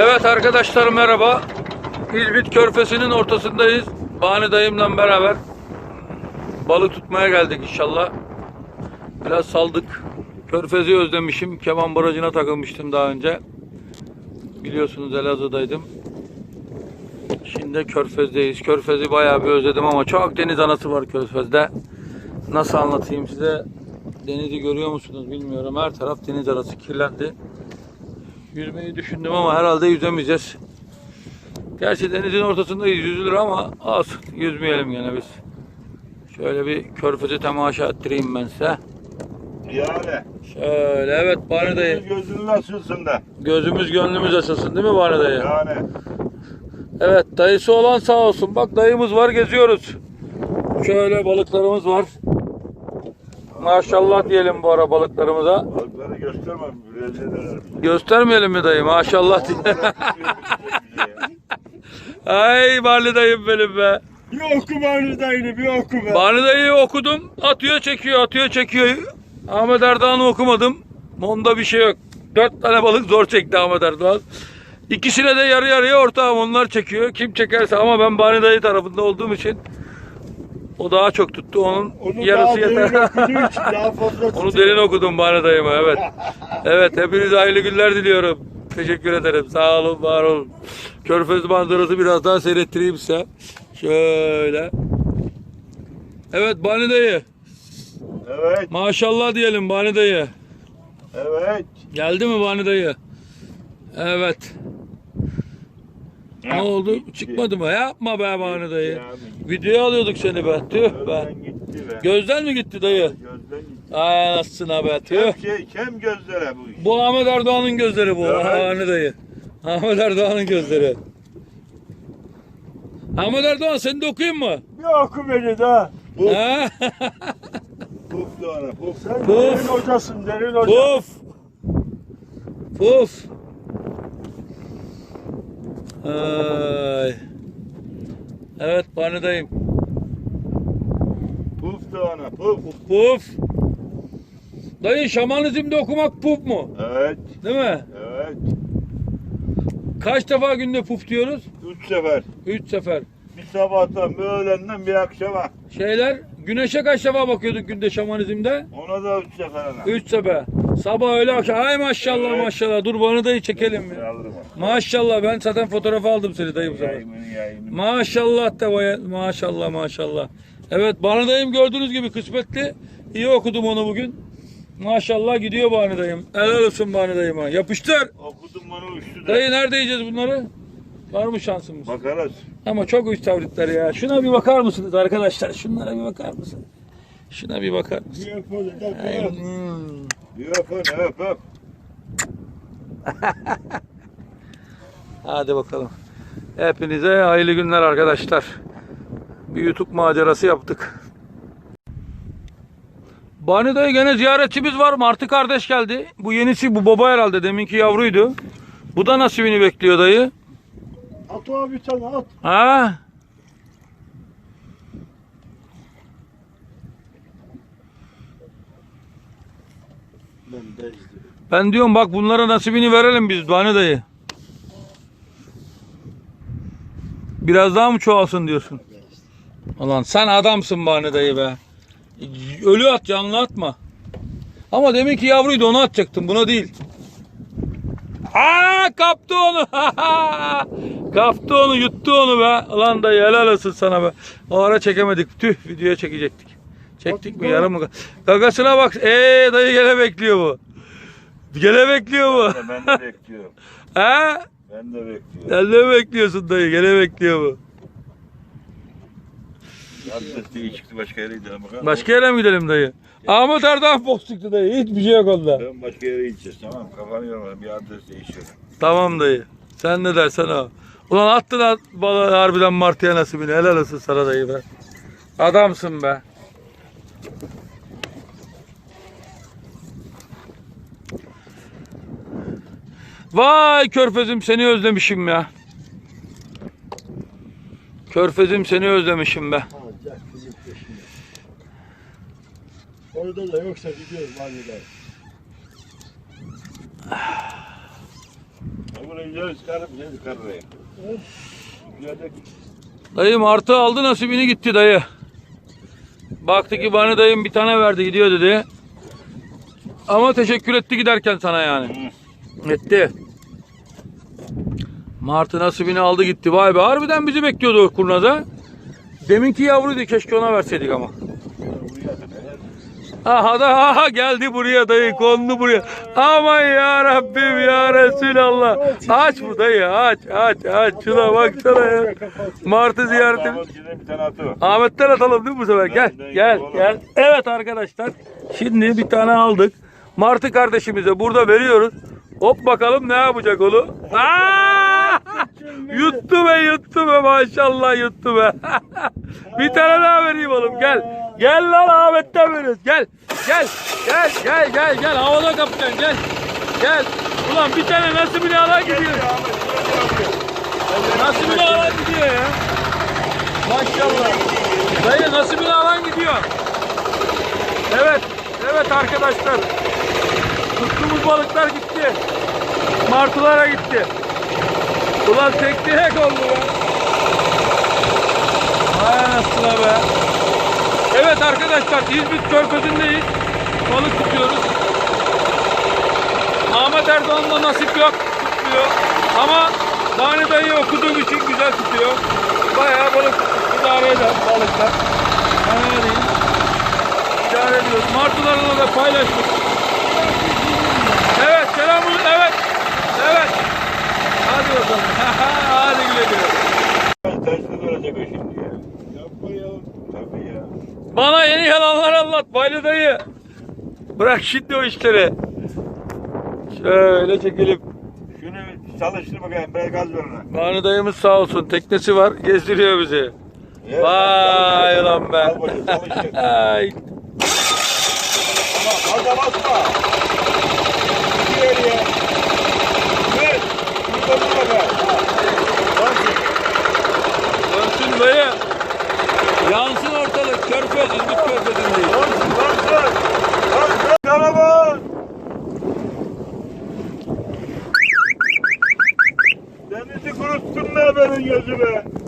Evet arkadaşlar merhaba. İzmit Körfezi'nin ortasındayız. Bani dayımla beraber balık tutmaya geldik inşallah. Biraz saldık. Körfezi özlemişim. Keman barajına takılmıştım daha önce. Biliyorsunuz Elazığ'daydım. Şimdi Körfez'deyiz. Körfez'i bayağı bir özledim ama çok deniz anası var Körfez'de. Nasıl anlatayım size? Denizi görüyor musunuz bilmiyorum. Her taraf deniz arası kirlendi. Yüzmeyi düşündüm ama herhalde yüzemeyeceğiz. Gerçi denizin ortasındayız yüzülür ama az yüzmeyelim gene biz. Şöyle bir körfezi temaşa ettireyim ben size. Yani. Şöyle evet Bani dayı. Gözünün açılsın da. Gözümüz gönlümüz açılsın değil mi Bani dayı? Yani. Evet dayısı olan sağ olsun. Bak dayımız var geziyoruz. Şöyle balıklarımız var. Maşallah diyelim bu ara balıklarımıza. Balıkları göstermem. Göstermeyelim mi dayı? Maşallah diye. Ay Bani dayım benim be. bir oku bari dayını bir oku be. Bani dayıyı okudum. Atıyor çekiyor atıyor çekiyor. Ahmet Erdoğan'ı okumadım. Onda bir şey yok. Dört tane balık zor çekti Ahmet Erdoğan. İkisine de yarı yarıya ortağım onlar çekiyor. Kim çekerse ama ben Bani dayı tarafında olduğum için o daha çok tuttu. Onun Onu yarısı daha yeter. derin okuduğu için daha fazla Onu derin okudum Bani dayıma evet. Evet hepinize hayırlı günler diliyorum. Teşekkür ederim. Sağ olun, var olun. Körfez manzarası biraz daha seyrettireyim size. Şöyle. Evet Bani dayı. Evet. Maşallah diyelim Bani dayı. Evet. Geldi mi Bani dayı? Evet. Ne oldu? Çıkmadı mı? Yapma be Bani dayı. Ya abi. Videoya alıyorduk seni be. Tüh be. Gözden gitti be. Gözden mi gitti dayı? Gözden gitti. Ay anasına be. Tüh. Kem, şey, gözlere bu iş. Bu Ahmet Erdoğan'ın gözleri bu. Evet. Dayı. Ahmet Erdoğan'ın gözleri. Ahmet Erdoğan seni de okuyayım mı? Bir oku beni de. Puf, puf da ona puf. Sen Puf. derin hocasın derin hoca. Puf. Puf. Ay. Evet Bani dayım. Puf da ona puf. Puf. Dayı şamanizmde okumak puf mu? Evet. Değil mi? Evet. Kaç defa günde puf diyoruz? Üç sefer. Üç sefer. Bir sabahtan bir öğlenden bir akşama. Şeyler güneşe kaç defa bakıyorduk günde şamanizmde? Ona da üç sefer ana. Üç sefer. Sabah öyle akşam. Ay maşallah Evet. maşallah. Dur bana dayı çekelim ya. Alırım Maşallah ben zaten fotoğrafı aldım seni dayı bu sefer. Yayımını yayımını. Maşallah baya- maşallah maşallah. Evet Banu dayım gördüğünüz gibi kısmetli. İyi okudum onu bugün. Maşallah gidiyor Banu dayım. Helal olsun Banu dayıma. Yapıştır. Okudum bunu uçtu da. Dayı nerede yiyeceğiz bunları? Var mı şansımız? Bakarız. Ama çok uç tavritler ya. Şuna bir bakar mısınız arkadaşlar? Şunlara bir bakar mısın? Şuna bir bakar mısın? Bir öp da bir öp. hmm. Bir öp onu öp öp. Hadi bakalım. Hepinize hayırlı günler arkadaşlar. Bir YouTube macerası yaptık. Bani dayı gene ziyaretçimiz var. Martı kardeş geldi. Bu yenisi bu baba herhalde. Deminki yavruydu. Bu da nasibini bekliyor dayı. At o bir tane at. Ha? Ben diyorum bak bunlara nasibini verelim biz Bani dayı. Biraz daha mı çoğalsın diyorsun? Ulan sen adamsın Bani dayı be. Ölü at canlı atma. Ama demek ki yavruydu onu atacaktım buna değil. Ha kaptı onu. kaptı onu yuttu onu be. Ulan dayı helal olsun sana be. O ara çekemedik. Tüh videoya çekecektik. Çektik mi yarım mı? Gagasına bak. Eee dayı gene bekliyor bu. Gene bekliyor bu. Ben de bekliyorum. Ha? Ben de bekliyorum. Sen de mi bekliyorsun dayı? Gene bekliyor bu. Adres değişikti başka yere gidelim bakalım. Başka yere mi gidelim dayı? Ahmet Erdoğan boks çıktı dayı. Hiçbir şey yok onda. Ben başka yere gideceğiz tamam mı? Kafanı yorma bir adres değişiyor. Tamam dayı. Sen ne dersen o. Ulan attın at balığı harbiden martıya nasibini. Helal olsun sana dayı be. Adamsın be. Vay körfezim seni özlemişim ya. Körfezim seni özlemişim be. Bizim peşinde. Orada da yoksa gidiyoruz mahalleden. Bunu güzel çıkarıp şey çıkarır ya. Güzel de Dayı martı aldı nasibini gitti dayı. Baktı ki bana dayım bir tane verdi gidiyor dedi. Ama teşekkür etti giderken sana yani. Etti. Martı nasibini aldı gitti. Vay be harbiden bizi bekliyordu o kurnaza. Deminki yavruydu keşke ona verseydik ama. Aha da aha geldi buraya dayı kondu buraya. Aman ya Rabbim ya Resulallah. Aç bu dayı aç aç aç. Şuna baksana ya. Martı ziyareti. Ahmet'ten atalım değil mi bu sefer? Gel, gel, gel. Evet arkadaşlar, şimdi bir tane aldık. Martı kardeşimize burada veriyoruz. Hop bakalım ne yapacak onu? Aa! Yuttu be, yuttu be maşallah yuttu be. bir tane daha vereyim oğlum gel. Gel lan Ahmet'ten veriyoruz. Gel, gel, gel, gel, gel, gel. Havada kaptacaksın gel. Gel. Ulan bir tane nasibini alan gidiyor. Nasibini alan gidiyor ya. Maşallah. Dayı nasibini alan gidiyor. Evet. Evet arkadaşlar. Tuttuğumuz balıklar gitti. Martılara gitti. Ulan tek direk oldu be. Vay anasına be. Evet arkadaşlar İzmit Körfezi'ndeyiz. Balık tutuyoruz. Ahmet Erdoğan'da nasip yok. Tutmuyor. Ama Bani dayı okuduğum için güzel tutuyor. Bayağı balık. İdare eder balıklar. Fena değil. İdare ediyoruz. Martılarla da paylaştık. Evet selamun evet. Evet. Hadi bakalım. Hadi güle güle. Tersine dönecek o şimdi ya. Tabii ya. Bana yeni yalanlar anlat Baylı dayı. Bırak şimdi o işleri. Şöyle çekelim. Şunu çalıştır bakayım. Ben gaz ver ona. Banu dayımız sağ olsun teknesi var gezdiriyor bizi. Ya, Vay lan be. Al bakayım çalıştır. Ay. Ama fazla basma. Ya. Ver. Burada be. Bak. Dönsün dayı. Yansın ortalık. Körfez, İzmit Körfezi'ndeyiz. Dönsün, dönsün. Dönsün. Merhaba. Denizi kuruttun be benim gözüme.